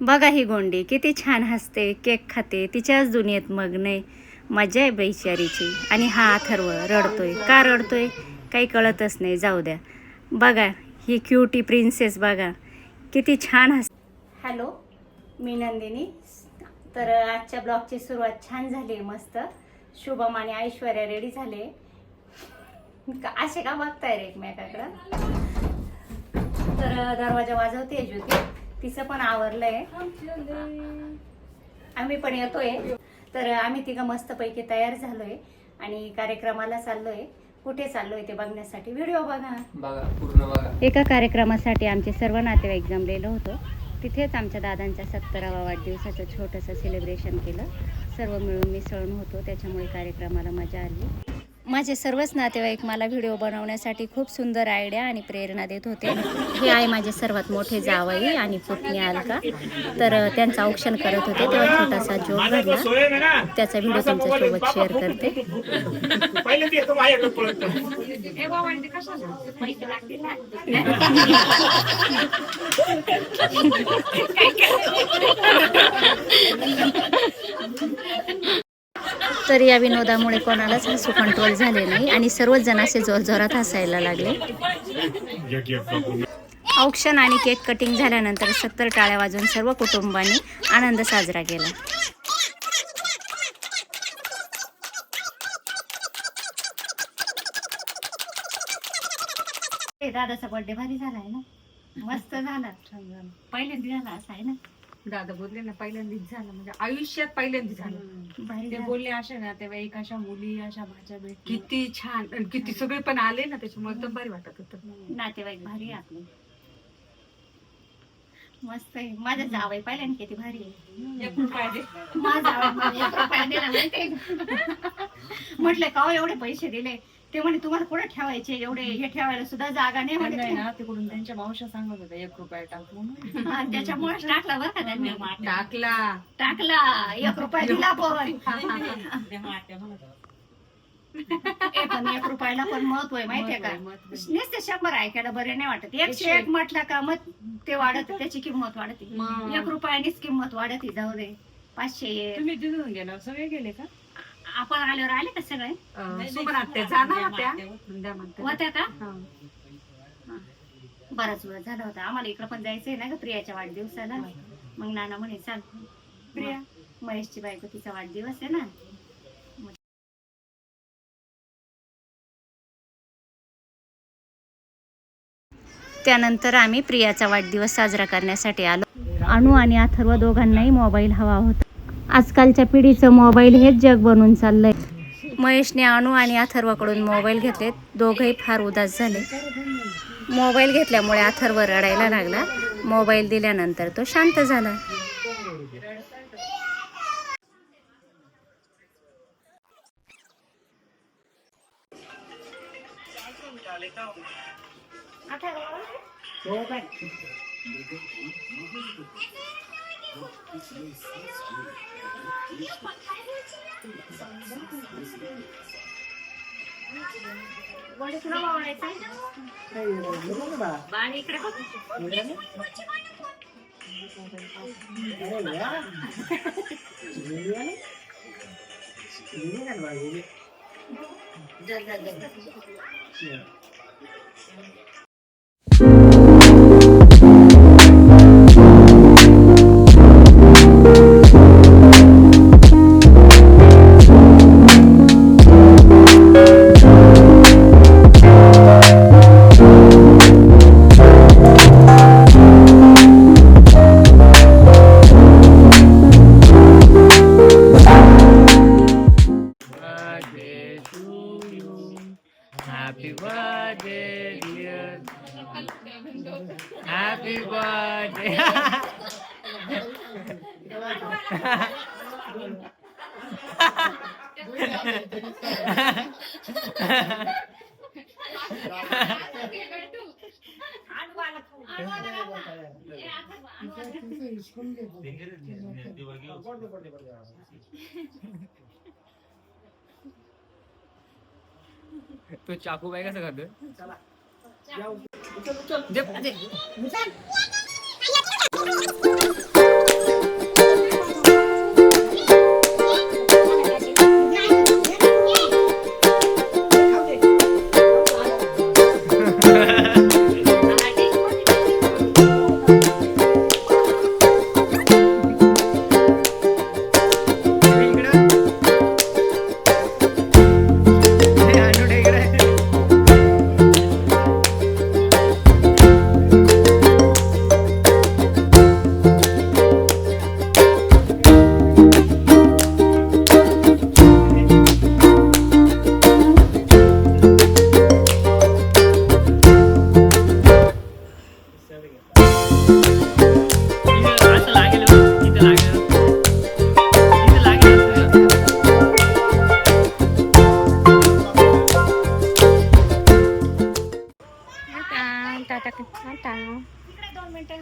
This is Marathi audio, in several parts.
बघा ही गोंडी किती छान हसते केक खाते तिच्याच दुनियेत मग्न मजा आहे बैचारीची आणि हा अथर्व रडतोय. का रडतोय? काही कळतच नाही जाऊ द्या. बघा ही क्युटी प्रिन्सेस बघा किती छान हस हॅलो मी नंदिनी. तर आजच्या ब्लॉगची सुरुवात छान झाली आहे मस्त. शुभम आणि ऐश्वर्या रेडी झाले. का- असे का बघताय रे एकमेकाकडं? तर दरवाजा वाजवते ज्योती. तिचं पण आवरलंय. आम्ही पण येतोय. तर आम्ही तिघं मस्तपैकी तयार झालोय आणि कार्यक्रमाला चाललोय. कुठे चाललोय ते बघण्यासाठी? व्हिडिओ बघा. बघा पूर्ण बघा. एका कार्यक्रमासाठी आमचे सर्व नातेवाईक जमलेलो होतो. तिथेच आमच्या दादांच्या सत्तरावा वाढदिवसाचं छोटंसं सेलिब्रेशन केलं. सर्व मिळून मिसळून होतो. त्याच्यामुळे कार्यक्रमाला मजा आली. माझे सर्वच नातेवाईक मला व्हिडिओ बनवण्यासाठी खूप सुंदर आयडिया आणि प्रेरणा देत होते. हे आहे माझे सर्वात मोठे जावई आणि पुतणी अलका. तर त्यांचं औक्षण करत होते तेव्हा छोटासा जोक घडला त्याचा व्हिडिओ तुमच्यासोबत शेअर करते. तर या विनोदामुळे कोणालाच हसू कंट्रोल झाले नाही आणि सर्वच जण असे जोरजोरात हसायला लागले. औक्षण आणि केक कटिंग झाल्यानंतर सत्तर टाळ्या वाजून सर्व कुटुंबांनी आनंद साजरा केला. दादाचा बर्थडे भारी झालाय ना? मस्त झाला. पहिल्यांदा झाला असा आहे ना? दादा बोलले ना पहिल्यांदाच झालं म्हणजे आयुष्यात पहिल्यांदा झालं. ते. बोलले अशा ना तेव्हा एक अशा मुली अशा भाच्या भेट. किती छान. आणि किती सगळे पण आले ना त्याच्यामुळे एकदम भारी वाटत होतं. नातेवाईक भारी आहे आपले. मस्त आहे. माझ्या जावई पहिल्यांदा किती भारी आहे. माझा? म्हटलं का? हो एवढे पैसे दिले. ते म्हणे तुम्हाला कुठे ठेवायचे एवढे? हे ठेवायला सुद्धा जागा नाही म्हणे. ना तिकडून त्यांच्या मावशा सांगत होत्या एक रुपया टाक म्हणून. हा, त्याच्यामुळे टाकला बरं का त्यांनी. टाकला. टाकला. एक रुपया दिला पण ए, पण एक रुपयाला पण महत्त्व आहे माहितीये का? महत्त्व आहे. नुसते शंभर ऐकायला बरे नाही वाटत. एकशे एकशे एक. म्हटलं का मग ते वाढत त्याची किंमत वाढते. मग. एक रुपयानीच किंमत वाढते जाऊ दे. पाचशे एक. तुम्ही तिथून गेला सगळे गेले का? आपण आल्यावर आले का सगळे? जाणार होत्या. द्या म्हणते. होत्या का? हा. बराच वेळ झाला होता. आम्हाला इकडं पण जायचंय ना ग प्रियाच्या वाढदिवसाला. मग नाना म्हणे चाल. प्रिया? महेशची बायको तिचा वाढदिवस आहे ना. त्यानंतर आम्ही प्रियाचा वाढदिवस साजरा करण्यासाठी आलो. अणू आणि अथर्व दोघांनाही मोबाईल हवा होता. आजकालच्या पिढीचं मोबाईल हेच जग बनून चाललंय. महेशने अणू आणि अथर्वकडून मोबाईल घेतले. दोघंही फार उदास झाले. मोबाईल घेतल्यामुळे अथर्व रडायला लागला. मोबाईल दिल्यानंतर तो शांत झाला. बाळ तो चाकू बाय कसं खातोय? टाकेन आता इकडे दोन मिनटं.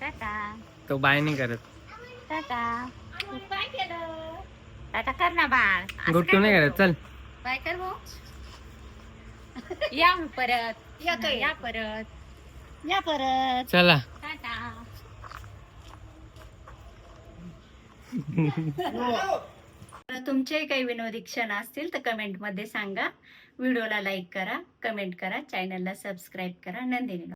टाटा. तो बाय नाही करत. टाटा. काय केलं. टाटा कर ना बाळ. गुट्टू नाही करत? चल. बाय कर भाऊ. या मग परत. येतोय. या परत. या परत. चला. टाटा. हो. तुमचेही तुमचे काही विनोदी क्षण असतील तर कमेंटमध्ये सांगा. व्हिडिओला लाईक करा कमेंट करा चॅनलला सबस्क्राईब करा. नंदिनी